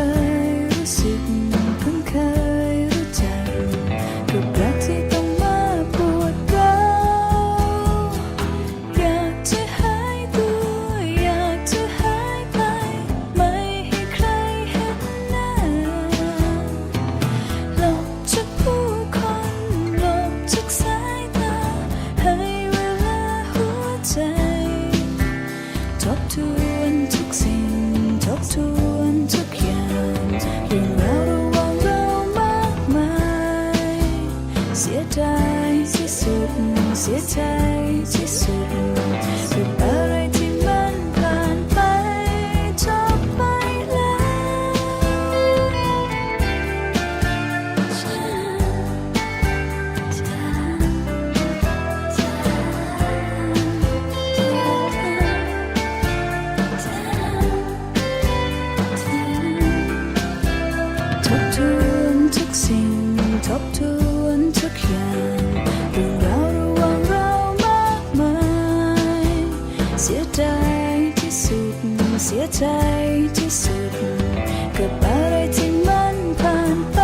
return. เสียใจที่สุด ใจที่สุด กับอะไรที่มันผ่านไป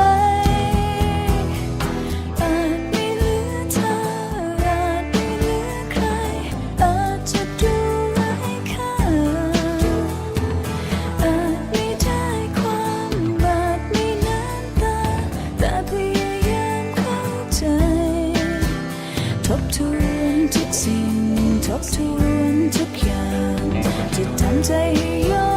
อาจไม่เหลือเธออาจไม่เหลือใคร อาจจะดูไร้ค่าอาจไม่ได้ความบาดไม่น้นตาแต่พยายามเข้าใจ ทบทวนทุกสิ่งทบทวน จะทำใจให้ยอม